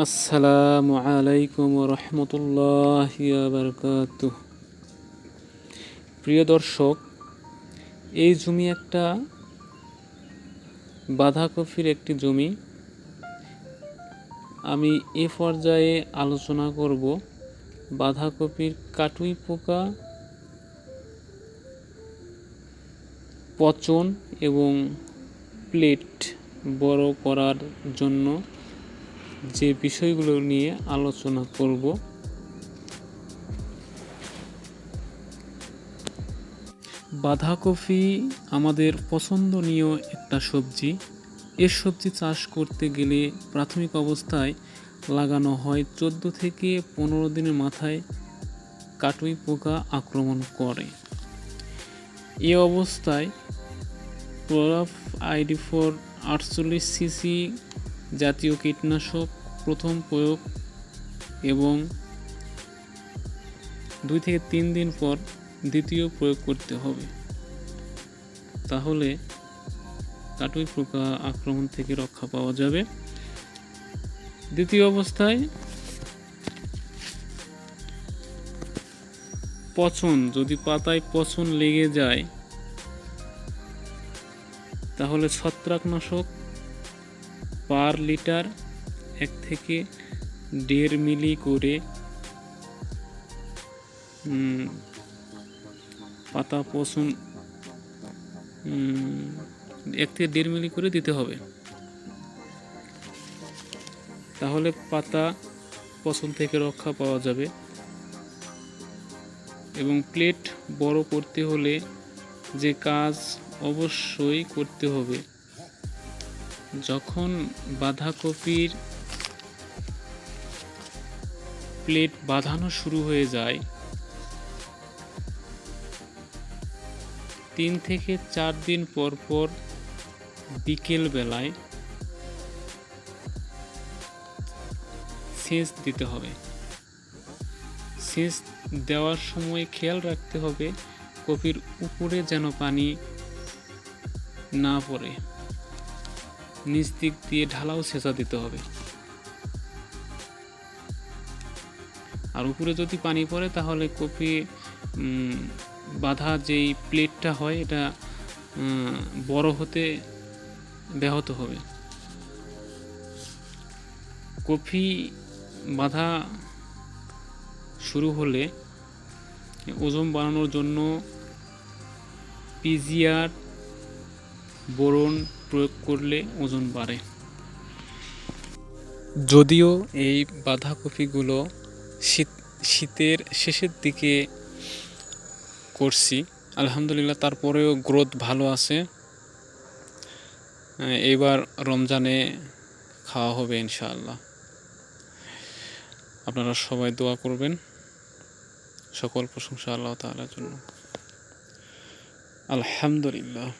আসসালামু আলাইকুম রহমতুল্লাহ বারকাত প্রিয় দর্শক, এই জমি একটা বাঁধাকপির একটি জমি। আমি এ পর্যায়ে আলোচনা করব বাঁধাকপির কাটুই পোকা, পচন এবং প্লেট বড় করার জন্য। যে বিষয়গুলো নিয়ে আলোচনা করব। বাঁধাকপি আমাদের পছন্দনীয় একটা সবজি। এ সবজি চাষ করতে গেলে প্রাথমিক অবস্থায় লাগানো হয় চোদ্দ থেকে পনেরো দিনের মাথায় কাটুই পোকা আক্রমণ করে। এ অবস্থায় প্রলাফ আইডি ফোর আটচল্লিশ সিসি জাতীয় কীটনাশক প্রথম প্রয়োগ এবং দুই থেকে তিন দিন পর দ্বিতীয় প্রয়োগ করতে হবে। তাহলে কাটুই পোকা আক্রমণ থেকে রক্ষা পাওয়া যাবে। দ্বিতীয় অবস্থায় পচন, যদি পাতায় পচন লেগে যায়, তাহলে ছত্রাকনাশক পার লিটার এক থেকে দেড় মিলি করে পাতা পচন এক থেকে দেড় মিলি করে দিতে হবে। তাহলে পাতা পচন থেকে রক্ষা পাওয়া যাবে। এবং প্লেট বড় করতে হলে যে কাজ অবশ্যই করতে হবে। যখন বাঁধাকপির প্লেট বাঁধানো শুরু হয়ে যায়, তিন থেকে চার দিন পর পর বিকেল বেলায় সেচ দিতে হবে। সেচ দেওয়ার সময় খেয়াল রাখতে হবে কপির উপরে যেন পানি না পড়ে। নিচ দিক দিয়ে ঢালাও সেচা দিতে হবে। আর উপরে যদি পানি পড়ে তাহলে কপি বাঁধা যেই প্লেটটা হয় এটা বড় হতে ব্যাহত হবে। কফি বাঁধা শুরু হলে ওজন বাড়ানোর জন্য পিজিআর বোরন প্রয়োগ করলে ওজন বাড়ে। যদিও এই বাঁধাকপিগুলো শীত শীতের শেষের দিকে করছি। আলহামদুলিল্লাহ তারপরেও গ্রোথ ভালো আছে। এবার রমজানে খাওয়া হবে ইনশাআল্লাহ। আপনারা সবাই দোয়া করবেন। সকল প্রশংসা আল্লাহ তালার জন্য। আলহামদুলিল্লাহ।